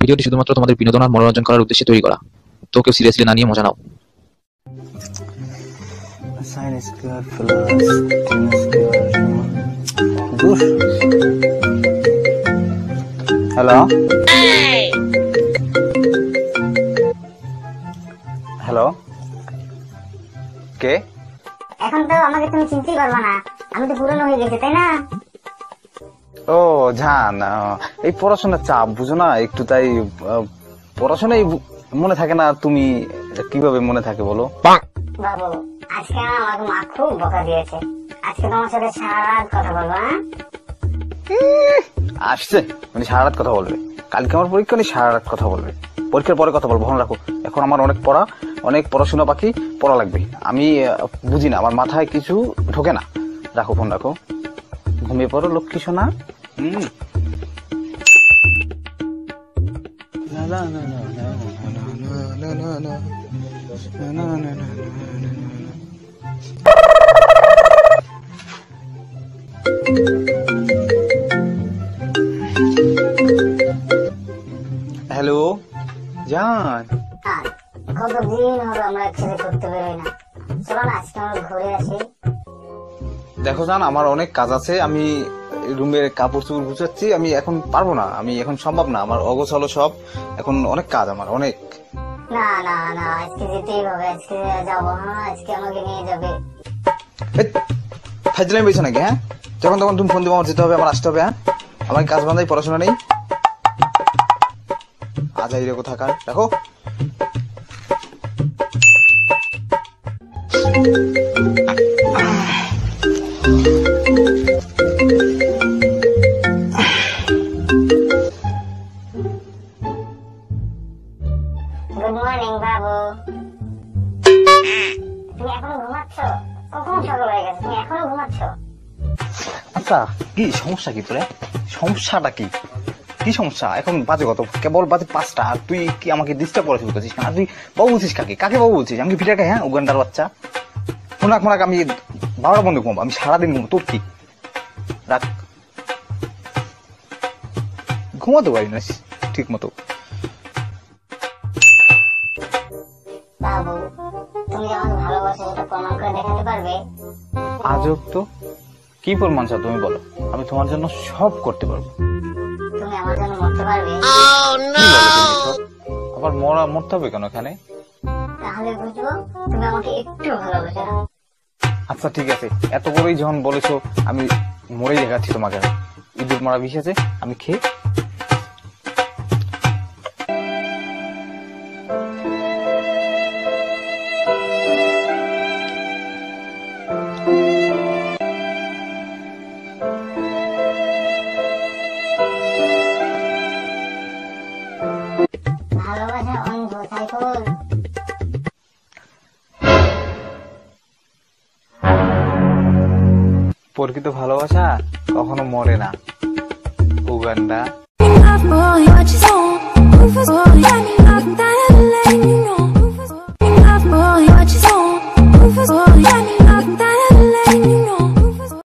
ভিডিওটি শুধুমাত্র তোমাদের বিনোদন আর মনোরঞ্জন করার উদ্দেশ্যে তৈরি করা। তো কেউ সিরিয়াসলি না নিয়ে মজা নাও। হ্যালো হ্যালো কে এখন তো আমাকে তুমি চিনতেই পারবা না। আমি তো পুরনো হয়ে গেছি তাই না? ও জান এই পড়াশোনার চাপ বুঝো না একটু তাই পড়াশোনাই মনে থাকে না তুমি কীভাবে মনে থাকে বলো? বাবু আজকে না আমাকে মা খুব বকা দিয়েছে। আজকে তোমার সাথে সারা রাত কথা বলব হ্যাঁ? আসছে মানে সারা রাত কথা বলবে। কালকে আমার পরীক্ষা নেই সারা রাত কথা বলবে। পরীক্ষার পরে কথা বলব ফোন রাখো। এখন আমার অনেক পড়া অনেক পড়াশোনা বাকি পড়া লাগবে। আমি বুঝি না আমার মাথায় কিছু ঢোকে না। রাখো ফোন রাখো। ঘুমিয়ে পড়ো লক্ষ্মী সোনা। হ্যালো জান। দেখো জান আমার অনেক কাজ আছে আমি রুমের কাপড় চোপড় গুছাচ্ছি আমি এখন পারব না আমি এখন সম্ভব না আমার অগোছালো সব এখন অনেক কাজ আমার অনেক। না না না আজকে যেতেই হবে আজকে যাব হ্যাঁ আজকে আমাকে নিয়ে যাবে। ফাইজলামি পেয়েছ নাকি হ্যাঁ? যখন তখন তুমি ফোন দেবো আমার যেতে হবে আমার আসতে হবে হ্যাঁ? আমার কাজ বান্ধাই পড়াশোনা নেই। আজ এই রেখো থাকার দেখো। আচ্ছা কি সমস্যা কি তোরে? সমস্যাটা কি? কি সমস্যা? এখন বাজে কত? কেবল বাজে পাঁচটা। আর তুই কি আমাকে ডিস্টার্ব না তুই বাবু বলছিস কাকে? কাকে বাবু বলছিস? আমি কি ফিটার হ্যাঁ উগান্ডার বাচ্চা। মোনাক আমি বারোটা বন্ধু ঘুমাবো। আমি সারাদিন ঘুমো তোর কি? রাখ। ঘুমাতে পারি না ঠিক মতো আজব তো। কি প্রমাণ চাও তুমি বলো? আমি তোমার জন্য সব করতে পারব। তুমি আমার জন্য মরতে পারবে। কি বলো তুমি এসব? আবার মরা মরতে হবে কেন এখানে? তাহলে বুঝব তুমি আমাকে একটু ভালোবাসো। আচ্ছা ঠিক আছে। এত করেই যখন বলেছ আমি মরেই দেখাচ্ছি তোমাকে। ইঁদুর মারা বিষ আছে আমি খেয়ে প্রকৃত ভালোবাসা কখনো মরে না। উগান্ডা।